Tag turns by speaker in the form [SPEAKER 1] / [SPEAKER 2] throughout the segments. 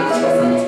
[SPEAKER 1] Так,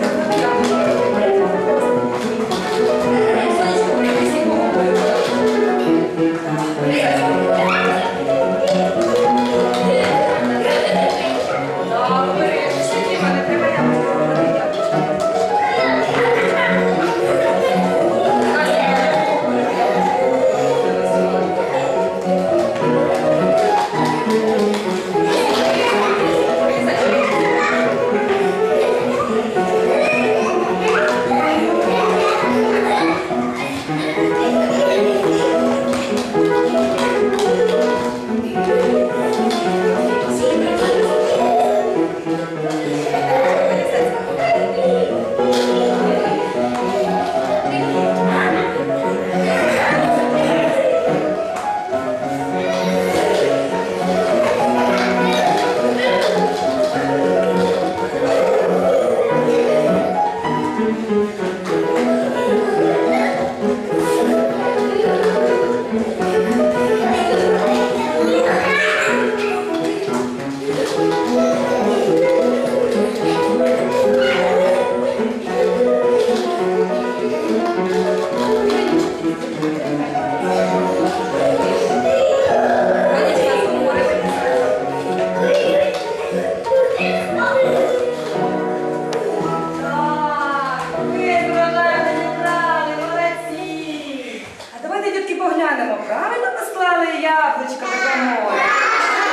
[SPEAKER 1] поглянемо, правильно ми склали яблучко до море.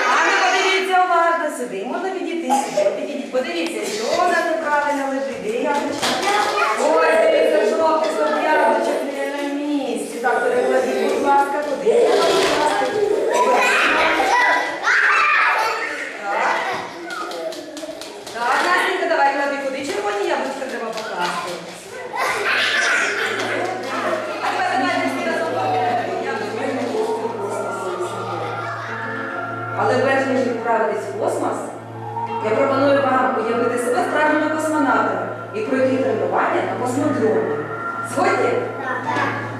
[SPEAKER 1] А ну подивіться уважно сюди. Можна підійти сюди. Підійдіть, подивіться, що у нас неправильно лежить. Де яблучко? Ой, відправитись в космос, я пропоную вам уявити себе справжніми космонавтами і пройти тренування на космодромі. Згодні?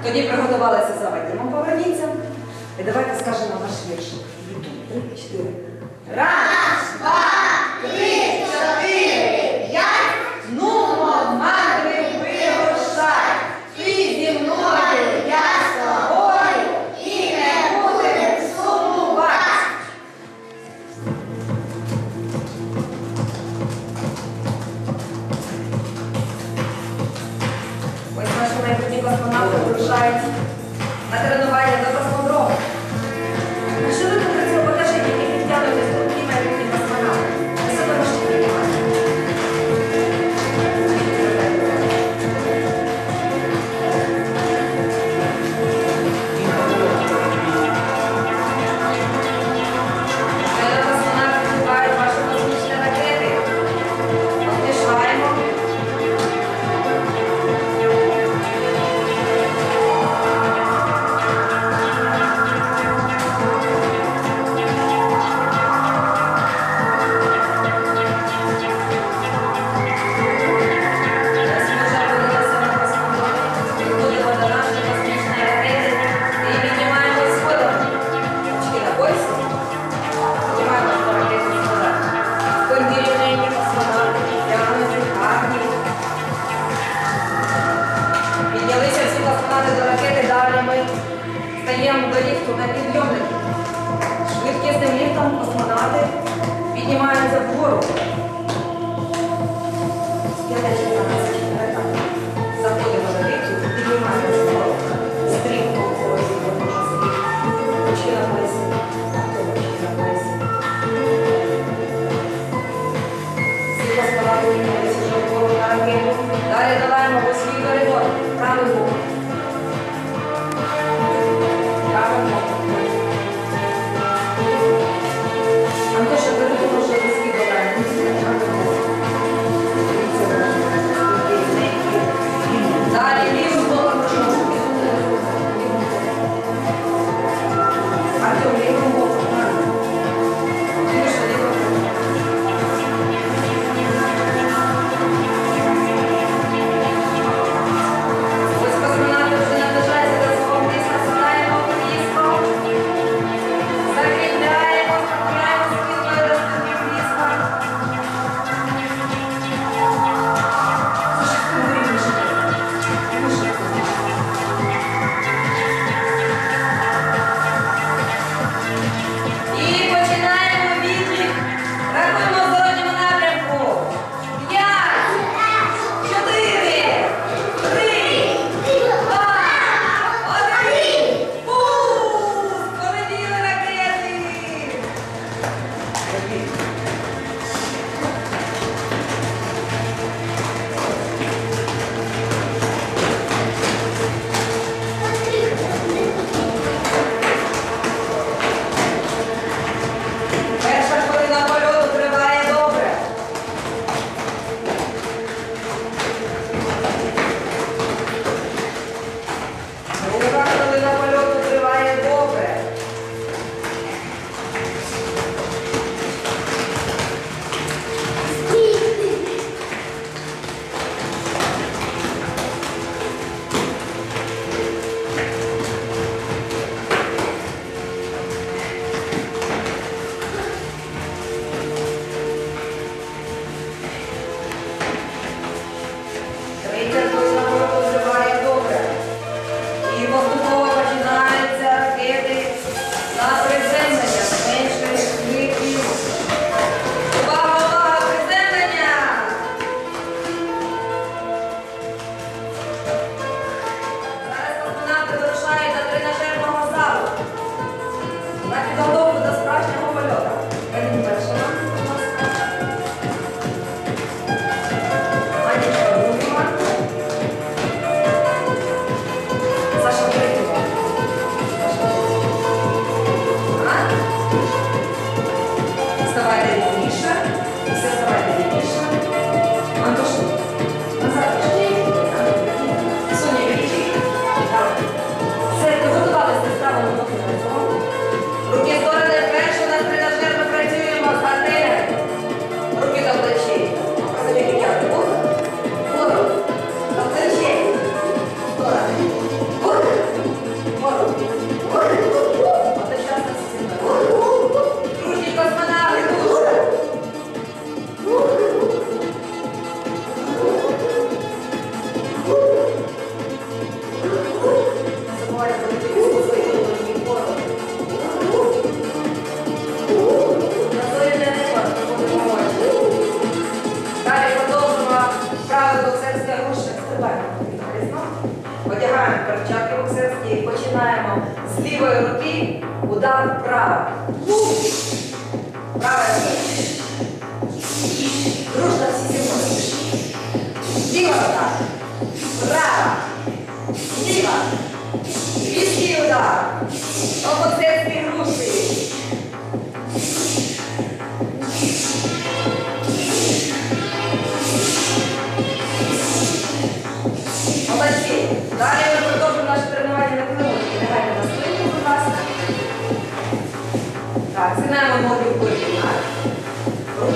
[SPEAKER 1] Тоді приготувалися за Вадимом, поверніться. І давайте скажемо наш вірш. Три, чотири. Раз, піднімаються вгору. На. Заходимо до ліфту, піднімаємося вгору. Стрімко вгору, можна на поясі. Ручки на поясі. Всі космонавти піднялися вже вгору на ракету. Далі долаємо вузький коридор. Правий бок. Правий бок.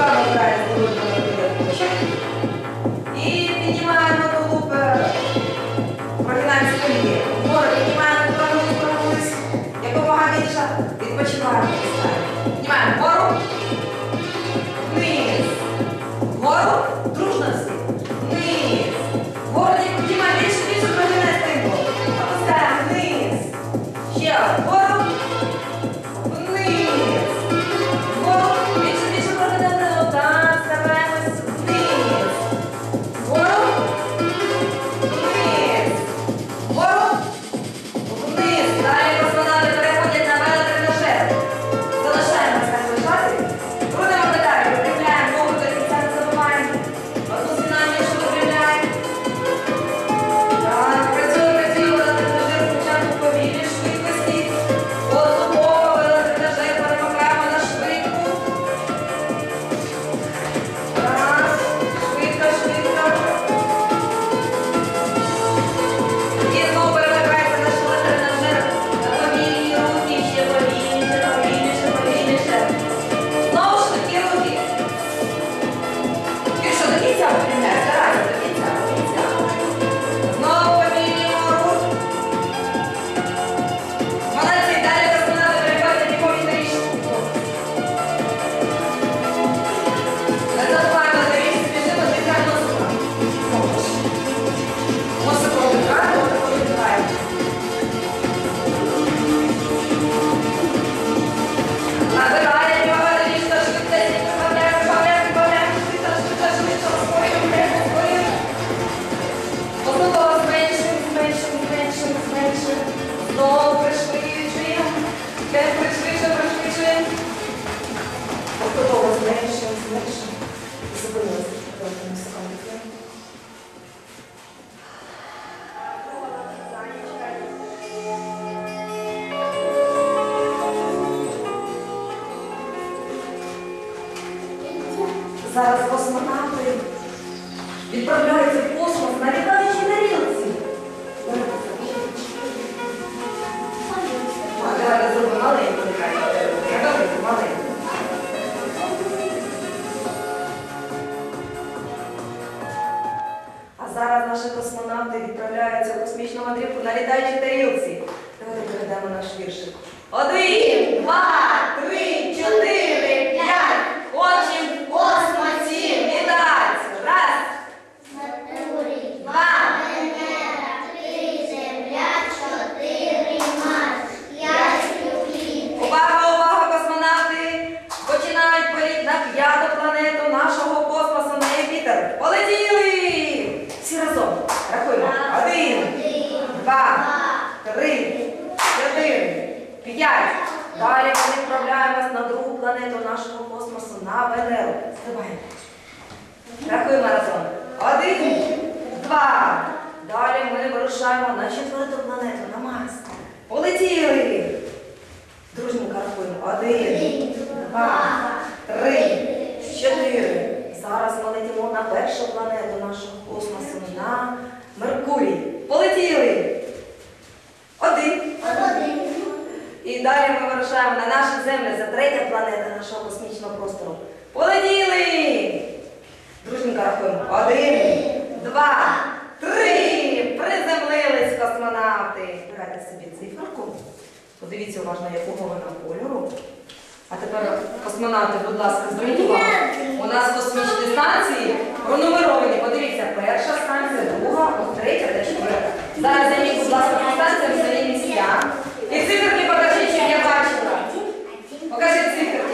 [SPEAKER 1] Father, кішик. Один, два. П'ять. Далі ми відправляємось на другу планету нашого космосу на Венеру. Здиваємо. Рахуємо разом. Один, два. Далі ми вирушаємо на четверту планету, на Марс. Полетіли. Дружненько рахуємо. Один, два, три, чотири. Зараз ми летимо на першу планету нашого космосу, на Меркурій. Полетіли. Один.
[SPEAKER 2] Один.
[SPEAKER 1] І далі ми вирушаємо на наші землі, це третя планета нашого космічного простору. Полетіли! Друженька рахуємо. Один, два, три. Приземлились космонавти. Збирайте собі циферку. Подивіться уважно, якого вона кольору. А тепер космонавти, будь ласка, зверніть увагу. У нас космічні станції пронумеровані. Подивіться, перша станція, друга, третя, теж. Зараз займіть, будь ласка, станція в місця. І циферки покажіть. Покажите циферки.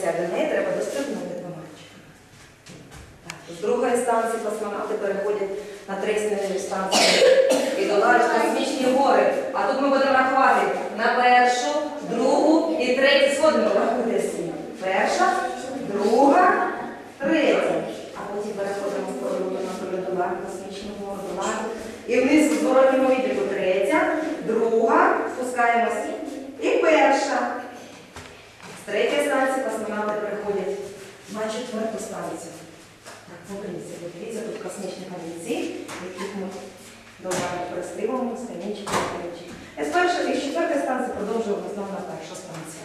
[SPEAKER 1] Яка сяде в неї, треба достигнути двома ручками. Так, З другої станції космонавти переходять на третю станцію і долають космічні гори. А тут ми будемо рахувати на першу, другу і третю сходинку. Рахуйте всі. Перша, друга, третя. А потім переходимо в прольоту на прольоту космічну гору, долаємо. І вниз у зворотньому відліку третя, друга, спускаємось і перша. З третьої станції космонавти приходять на четверту станцію. Так, поверніться, подивіться, тут космічні галінці, яких ми добре пристигуємо, і І з першої і з четвертої станції продовжуємо знову на першу станцію.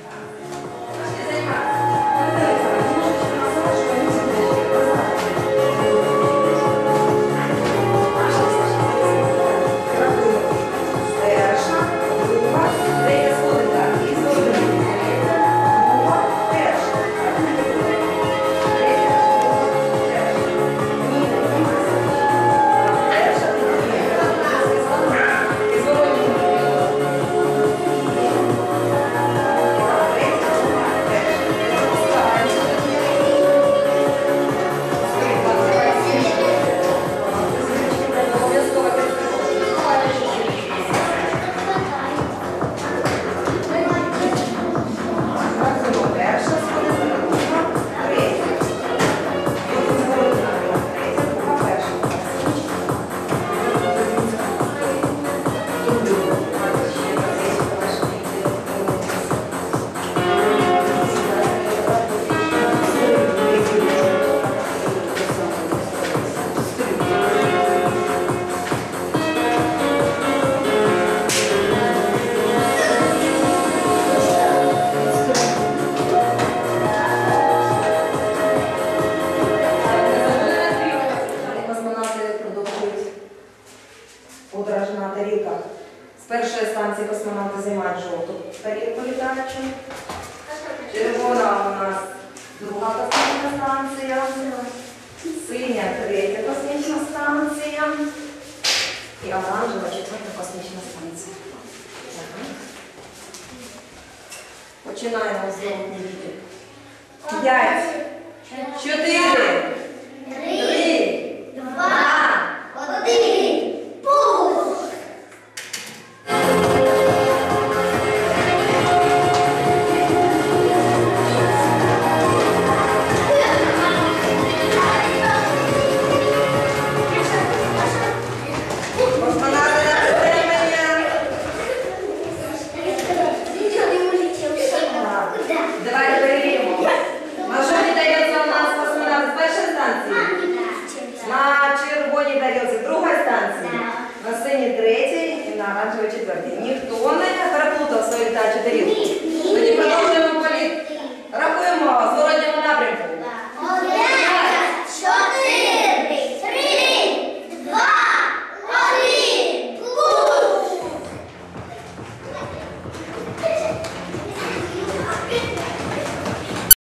[SPEAKER 1] Починаємо з зворотній відлік. П'ять, чотири,
[SPEAKER 2] Три,